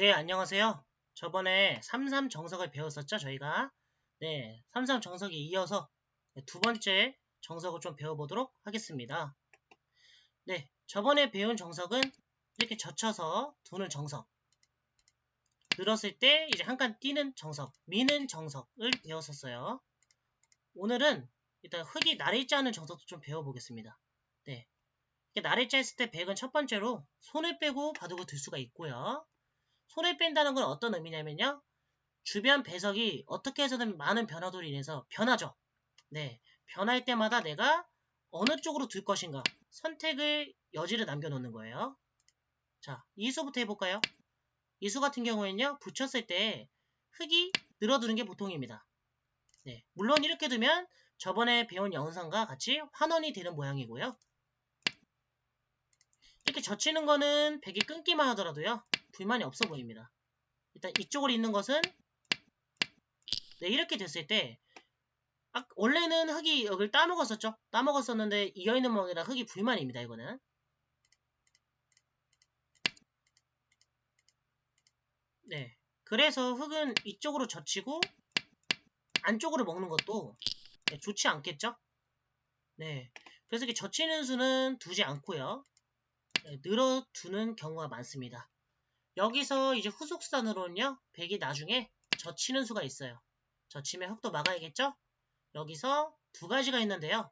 네, 안녕하세요. 저번에 33 정석을 배웠었죠, 저희가. 네, 33 정석에 이어서 네, 두 번째 정석을 좀 배워보도록 하겠습니다. 네, 저번에 배운 정석은 이렇게 젖혀서 두는 정석. 늘었을 때 이제 한 칸 뛰는 정석, 미는 정석을 배웠었어요. 오늘은 일단 흙이 나를자 하는 정석도 좀 배워보겠습니다. 네. 나를자 했을 때 백은 첫 번째로 손을 빼고 바둑을 들 수가 있고요. 손을 뺀다는 건 어떤 의미냐면요. 주변 배석이 어떻게 해서든 많은 변화도로 인해서 변하죠. 네. 변할 때마다 내가 어느 쪽으로 둘 것인가 선택을 여지를 남겨놓는 거예요. 자, 이수부터 해볼까요? 이수 같은 경우에는요. 붙였을 때 흙이 늘어두는 게 보통입니다. 네. 물론 이렇게 두면 저번에 배운 영상과 같이 환원이 되는 모양이고요. 이렇게 젖히는 거는 백이 끊기만 하더라도요. 불만이 없어 보입니다. 일단 이쪽으로 있는 것은 네, 이렇게 됐을 때 아, 원래는 흙이 여기를 따먹었었죠. 따먹었었는데 이어있는 멍이라 흙이 불만입니다. 이거는 네, 그래서 흙은 이쪽으로 젖히고 안쪽으로 먹는 것도 네, 좋지 않겠죠? 네, 그래서 이렇게 젖히는 수는 두지 않고요. 네, 늘어두는 경우가 많습니다. 여기서 이제 후속산으로는요, 백이 나중에 젖히는 수가 있어요. 젖히면 흙도 막아야겠죠? 여기서 두 가지가 있는데요.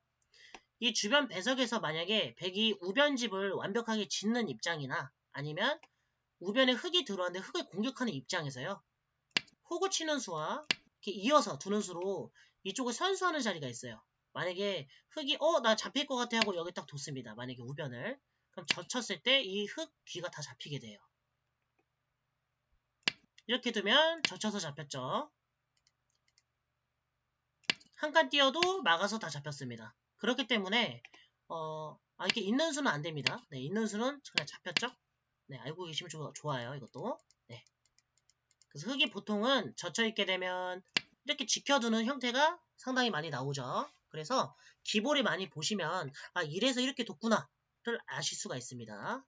이 주변 배석에서 만약에 백이 우변집을 완벽하게 짓는 입장이나 아니면 우변에 흙이 들어왔는데 흙을 공격하는 입장에서요. 호구 치는 수와 이렇게 이어서 두는 수로 이쪽을 선수하는 자리가 있어요. 만약에 흙이 어 나 잡힐 것 같아 하고 여기 딱 뒀습니다. 만약에 우변을 그럼 젖혔을 때 이 흙 귀가 다 잡히게 돼요. 이렇게 두면 젖혀서 잡혔죠. 한 칸 띄어도 막아서 다 잡혔습니다. 그렇기 때문에 어, 아, 이렇게 있는 수는 안 됩니다. 네, 있는 수는 그냥 잡혔죠. 네, 알고 계시면 좋, 좋아 요. 이것도. 네. 그래서 흙이 보통은 젖혀 있게 되면 이렇게 지켜두는 형태가 상당히 많이 나오죠. 그래서 기볼이 많이 보시면 아 이래서 이렇게 뒀구나를 아실 수가 있습니다.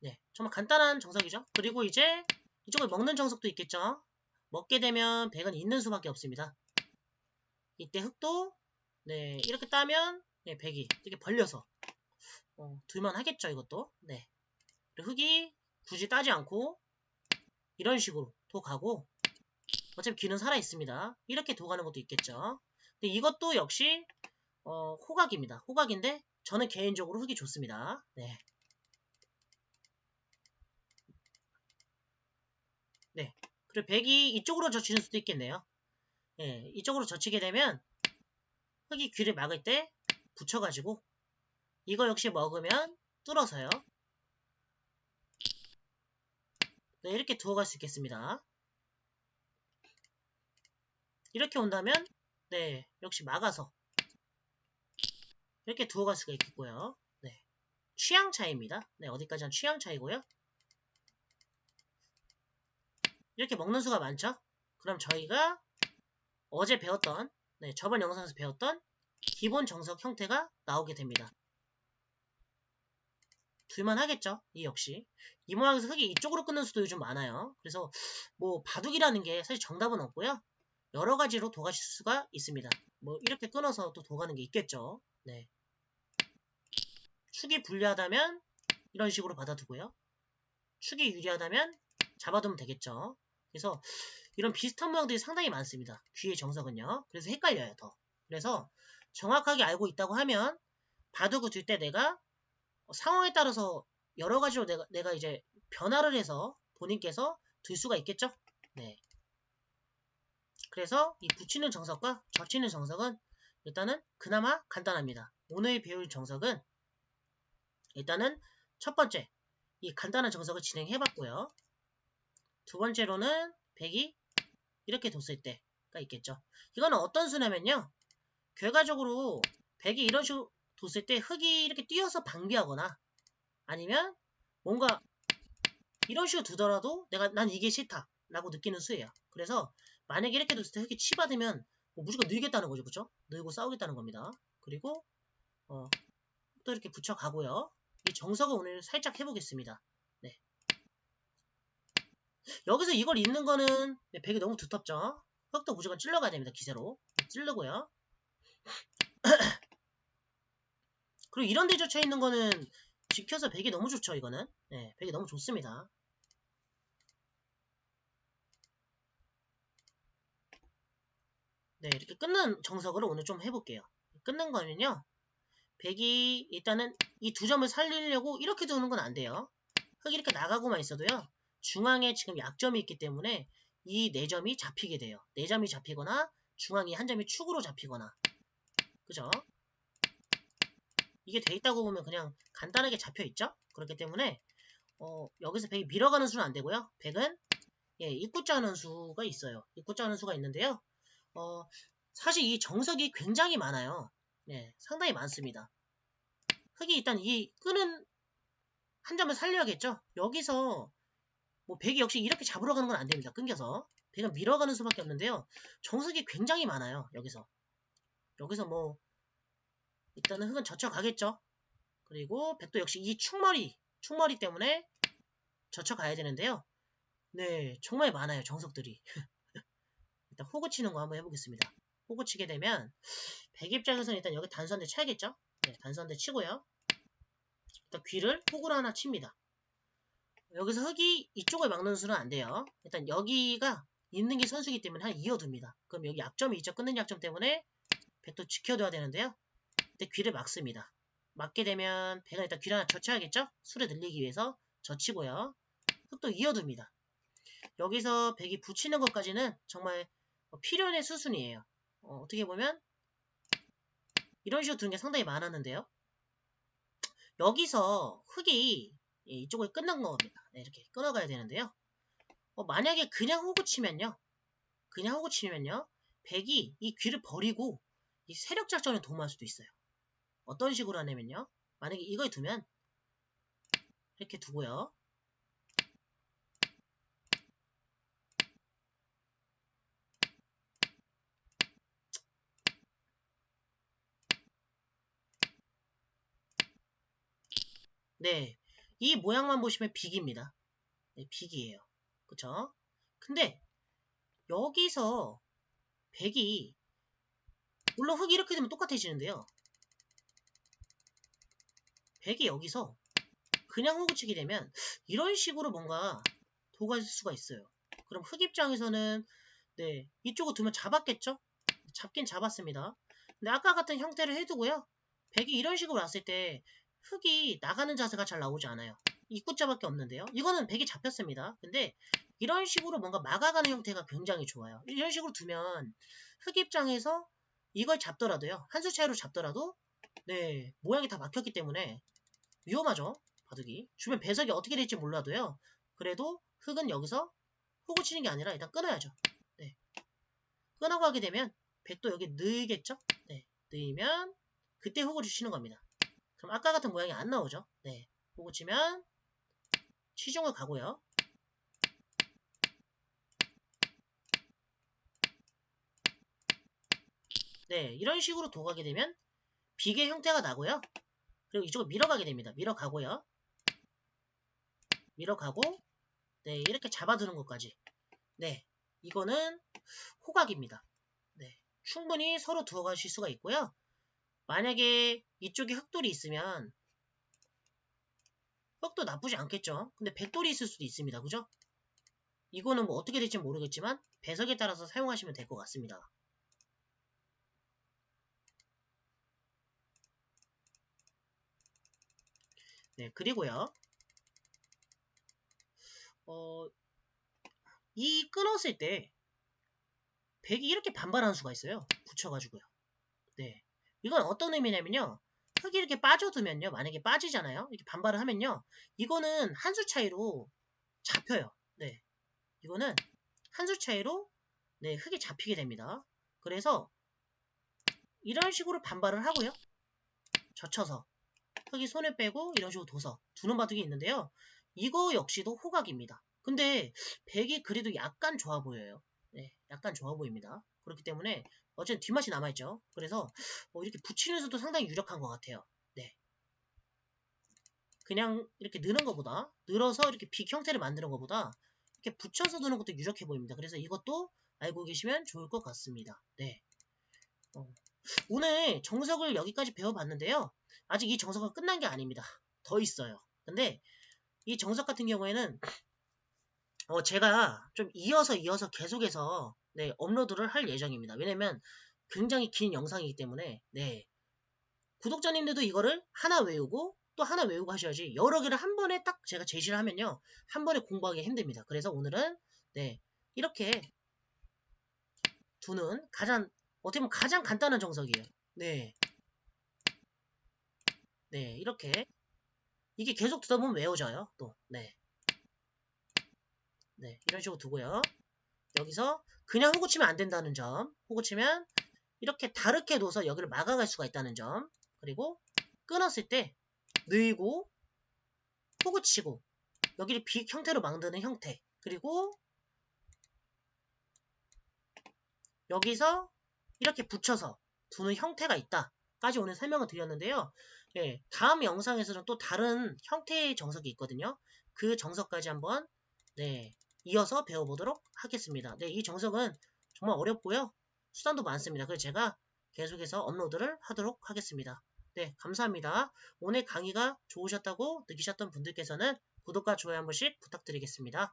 네, 정말 간단한 정석이죠. 그리고 이제 이쪽을 먹는 정석도 있겠죠. 먹게 되면 백은 있는 수밖에 없습니다. 이때 흙도 네 이렇게 따면 네, 백이 이렇게 벌려서 어, 둘만 하겠죠 이것도 네 흙이 굳이 따지 않고 이런 식으로 도 가고 어차피 귀는 살아 있습니다. 이렇게 도 가는 것도 있겠죠. 근데 이것도 역시 어, 호각입니다. 호각인데 저는 개인적으로 흙이 좋습니다. 네. 네. 그리고 백이 이쪽으로 젖히는 수도 있겠네요. 네, 이쪽으로 젖히게 되면 흙이 귀를 막을 때 붙여가지고 이거 역시 먹으면 뚫어서요. 네, 이렇게 두어갈 수 있겠습니다. 이렇게 온다면 네, 역시 막아서 이렇게 두어갈 수가 있겠고요. 네, 취향 차이입니다. 네, 어디까지 한 취향 차이고요. 이렇게 먹는 수가 많죠? 그럼 저희가 어제 배웠던 네, 저번 영상에서 배웠던 기본 정석 형태가 나오게 됩니다. 둘만 하겠죠? 이 역시. 이 모양에서 흙이 이쪽으로 끊는 수도 요즘 많아요. 그래서 뭐 바둑이라는 게 사실 정답은 없고요. 여러 가지로 도가실 수가 있습니다. 뭐 이렇게 끊어서 또 도가는 게 있겠죠. 네. 축이 불리하다면 이런 식으로 받아두고요. 축이 유리하다면 잡아두면 되겠죠. 그래서 이런 비슷한 모양들이 상당히 많습니다. 귀의 정석은요. 그래서 헷갈려요, 더. 그래서 정확하게 알고 있다고 하면 바둑을 둘 때 내가 상황에 따라서 여러 가지로 내가, 내가 이제 변화를 해서 본인께서 들 수가 있겠죠? 네. 그래서 이 붙이는 정석과 젖히는 정석은 일단은 그나마 간단합니다. 오늘 배울 정석은 일단은 첫 번째 이 간단한 정석을 진행해봤고요. 두 번째로는 백이 이렇게 뒀을 때가 있겠죠. 이거는 어떤 수냐면요. 결과적으로 백이 이런 식으로 뒀을 때 흙이 이렇게 뛰어서 방비하거나 아니면 뭔가 이런 식으로 두더라도 내가 난 이게 싫다 라고 느끼는 수예요. 그래서 만약에 이렇게 뒀을 때 흙이 치받으면 뭐 무조건 늘겠다는 거죠. 그쵸? 늘고 싸우겠다는 겁니다. 그리고 어, 또 이렇게 붙여가고요. 이 정석을 오늘 살짝 해보겠습니다. 네. 여기서 이걸 잇는 거는 네, 백이 너무 두텁죠. 흙도 무조건 찔러가야 됩니다. 기세로. 찔르고요. 그리고 이런 데 젖혀 있는 거는 지켜서 백이 너무 좋죠. 이거는. 네, 백이 너무 좋습니다. 네, 이렇게 끊는 정석으로 오늘 좀 해볼게요. 끊는 거는요. 백이 일단은 이 두 점을 살리려고 이렇게 두는 건 안 돼요. 흙이 이렇게 나가고만 있어도요. 중앙에 지금 약점이 있기 때문에 이네 점이 잡히게 돼요. 네 점이 잡히거나 중앙이 한 점이 축으로 잡히거나 그죠? 이게 돼 있다고 보면 그냥 간단하게 잡혀 있죠? 그렇기 때문에 어, 여기서 백이 밀어가는 수는 안 되고요. 백은 예, 입구자 하는 수가 있어요. 입구자 하는 수가 있는데요. 어, 사실 이 정석이 굉장히 많아요. 네, 상당히 많습니다. 흙이 일단 이 끄는 한 점을 살려야겠죠? 여기서 뭐 백이 역시 이렇게 잡으러 가는 건 안 됩니다. 끊겨서. 백은 밀어가는 수밖에 없는데요. 정석이 굉장히 많아요. 여기서. 여기서 뭐 일단은 흙은 젖혀가겠죠. 그리고 백도 역시 이 축머리, 축머리 때문에 젖혀가야 되는데요. 네, 정말 많아요. 정석들이. 일단 호구 치는 거 한번 해보겠습니다. 호구 치게 되면 백 입장에서는 일단 여기 단선대 쳐야겠죠? 네, 단선대 치고요. 일단 귀를 호구로 하나 칩니다. 여기서 흙이 이쪽을 막는 수는 안 돼요. 일단 여기가 있는 게 선수이기 때문에 한 이어둡니다. 그럼 여기 약점이 있죠. 끊는 약점 때문에 백도 지켜둬야 되는데요. 근데 귀를 막습니다. 막게 되면 백은 일단 귀를 하나 젖혀야겠죠? 술을 늘리기 위해서 젖히고요. 흙도 이어둡니다. 여기서 백이 붙이는 것까지는 정말 필연의 수순이에요. 어, 어떻게 보면 이런 식으로 두는 게 상당히 많았는데요. 여기서 흙이 이쪽을 끊는 겁니다. 네, 이렇게 끊어가야 되는데요. 어, 만약에 그냥 호구 치면요. 그냥 호구 치면요. 백이 이 귀를 버리고 이 세력 작전에 도모할 수도 있어요. 어떤 식으로 하냐면요. 만약에 이걸 두면 이렇게 두고요. 네, 이 모양만 보시면 빅입니다. 네, 빅이에요. 그쵸? 근데 여기서 백이 물론 흙이 이렇게 되면 똑같아지는데요. 백이 여기서 그냥 흙을 치게 되면 이런 식으로 뭔가 도갈 수가 있어요. 그럼 흙 입장에서는 네 이쪽을 두면 잡았겠죠? 잡긴 잡았습니다. 근데 아까 같은 형태를 해두고요. 백이 이런 식으로 왔을 때 흙이 나가는 자세가 잘 나오지 않아요. 입구자밖에 없는데요. 이거는 백이 잡혔습니다. 근데 이런 식으로 뭔가 막아가는 형태가 굉장히 좋아요. 이런 식으로 두면 흙 입장에서 이걸 잡더라도요. 한 수 차이로 잡더라도 네 모양이 다 막혔기 때문에 위험하죠. 바둑이. 주변 배석이 어떻게 될지 몰라도요. 그래도 흙은 여기서 흙을 치는 게 아니라 일단 끊어야죠. 네. 끊어고 하게 되면 백도 여기 넣이겠죠? 네. 넣이면 그때 흙을 주시는 겁니다. 그럼 아까 같은 모양이 안 나오죠? 네. 보고 치면 치중을 가고요. 네, 이런 식으로 도가게 되면 비계 형태가 나고요. 그리고 이쪽을 밀어가게 됩니다. 밀어가고요. 밀어가고 네, 이렇게 잡아두는 것까지. 네, 이거는 호각입니다. 네, 충분히 서로 두어가실 수가 있고요. 만약에 이쪽에 흑돌이 있으면 흑도 나쁘지 않겠죠. 근데 백돌이 있을 수도 있습니다. 그죠? 이거는 뭐 어떻게 될지 모르겠지만 배석에 따라서 사용하시면 될 것 같습니다. 네, 그리고요. 어, 이 끊었을 때 백이 이렇게 반발하는 수가 있어요. 붙여가지고요. 네. 이건 어떤 의미냐면요. 흙이 이렇게 빠져두면요. 만약에 빠지잖아요. 이렇게 반발을 하면요. 이거는 한 수 차이로 잡혀요. 네. 이거는 한 수 차이로 네, 흙이 잡히게 됩니다. 그래서 이런 식으로 반발을 하고요. 젖혀서 흙이 손을 빼고 이런 식으로 둬서 두는 바둑이 있는데요. 이거 역시도 호각입니다. 근데 백이 그래도 약간 좋아 보여요. 네, 약간 좋아 보입니다. 그렇기 때문에 어쨌든 뒷맛이 남아있죠. 그래서 뭐 이렇게 붙이면서도 상당히 유력한 것 같아요. 네. 그냥 이렇게 느는 것보다 늘어서 이렇게 빅 형태를 만드는 것보다 이렇게 붙여서 두는 것도 유력해 보입니다. 그래서 이것도 알고 계시면 좋을 것 같습니다. 네. 어, 오늘 정석을 여기까지 배워봤는데요. 아직 이 정석은 끝난 게 아닙니다. 더 있어요. 근데 이 정석 같은 경우에는 어, 제가 좀 이어서 이어서 계속해서 네, 업로드를 할 예정입니다. 왜냐면 굉장히 긴 영상이기 때문에 네. 구독자님들도 이거를 하나 외우고 또 하나 외우고 하셔야지 여러 개를 한 번에 딱 제가 제시를 하면요. 한 번에 공부하기 힘듭니다. 그래서 오늘은 네. 이렇게 두는 가장 어떻게 보면 가장 간단한 정석이에요. 네. 네, 이렇게 이게 계속 두다 보면 외워져요. 또, 네. 네, 이런 식으로 두고요. 여기서 그냥 호구 치면 안 된다는 점, 호구 치면 이렇게 다르게 둬서 여기를 막아갈 수가 있다는 점, 그리고 끊었을 때 늘고 호구 치고 여기를 비 형태로 만드는 형태, 그리고 여기서 이렇게 붙여서 두는 형태가 있다. 까지 오늘 설명을 드렸는데요. 예, 다음 영상에서는 또 다른 형태의 정석이 있거든요. 그 정석까지 한번 네, 이어서 배워보도록 하겠습니다. 네, 이 정석은 정말 어렵고요. 수단도 많습니다. 그래서 제가 계속해서 업로드를 하도록 하겠습니다. 네, 감사합니다. 오늘 강의가 좋으셨다고 느끼셨던 분들께서는 구독과 좋아요 한 번씩 부탁드리겠습니다.